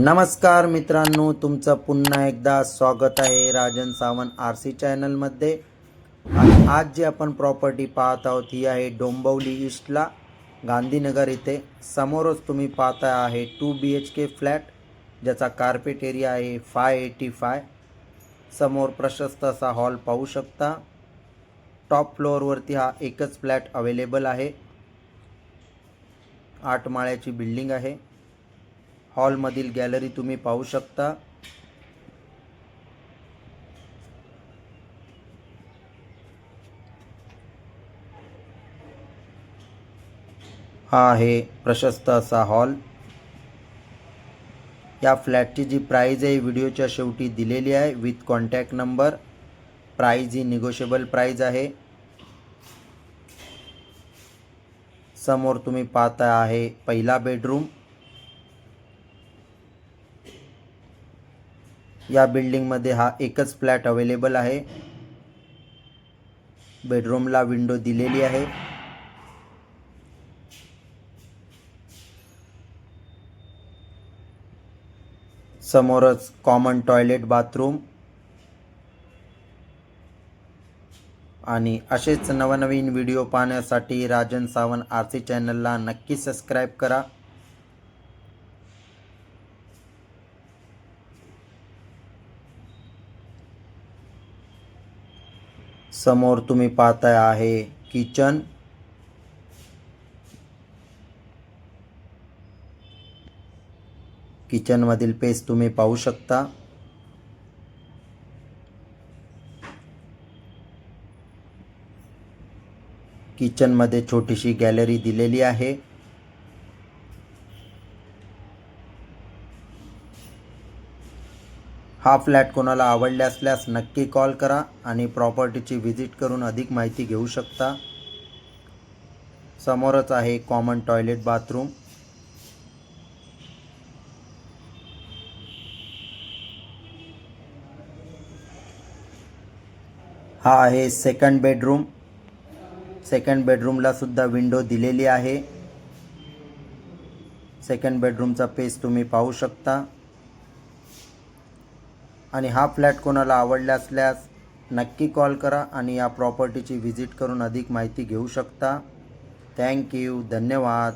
नमस्कार मित्रांनो तुमचं पुन्हा एकदा स्वागत आहे राजन सावंत आर सी चॅनलमध्ये आणि आज जी आपण प्रॉपर्टी पाहत आहोत ही आहे डोंबवली ईस्टला गांधीनगर इथे. समोरच तुम्ही पाहता आहे two B H K flat ज्याचा कार्पेट एरिया आहे फाय एटी फाय समोर प्रशस्त असा हॉल पाहू शकता. टॉप फ्लोअरवरती हा एकच फ्लॅट अवेलेबल आहे. आठ माळ्याची बिल्डिंग आहे. हॉलमधील गॅलरी तुम्ही पाहू शकता. हा आहे प्रशस्त असा हॉल. या फ्लॅटची जी प्राईज आहे व्हिडिओच्या शेवटी दिलेली आहे विथ कॉन्टॅक्ट नंबर. प्राईज ही निगोशिएबल प्राईज आहे. समोर तुम्ही पाहता आहे पहिला बेडरूम. या बिल्डिंगमध्ये हा एकच फ्लॅट अवेलेबल आहे. बेडरूमला विंडो दिलेली आहे. समोरच कॉमन टॉयलेट बाथरूम. आणि असेच नवनवीन व्हिडिओ पाहण्यासाठी राजन सावंत आर सी चॅनलला नक्की सबस्क्राईब करा. समोर तुम्ही पाहताय आहे किचन. किचनमधील पेज तुम्ही पाहू शकता. किचनमध्ये छोटीशी गॅलरी दिलेली आहे. हा फ्लॅट कोणाला आवडले असल्यास नक्की कॉल करा आणि प्रॉपर्टीची व्हिजिट करून अधिक माहिती घेऊ शकता. समोरच आहे कॉमन टॉयलेट बाथरूम. हा आहे सेकंड बेडरूम सेकंड बेडरूमला सुद्धा विंडो दिलेली आहे. सेकंड बेडरूमचा पेज तुम्ही पाहू शकता. आणि हा फ्लॅट कोणाला आवडला असल्यास नक्की कॉल करा आणि या प्रॉपर्टीची व्हिजिट करून अधिक माहिती घेऊ शकता. थँक्यू धन्यवाद.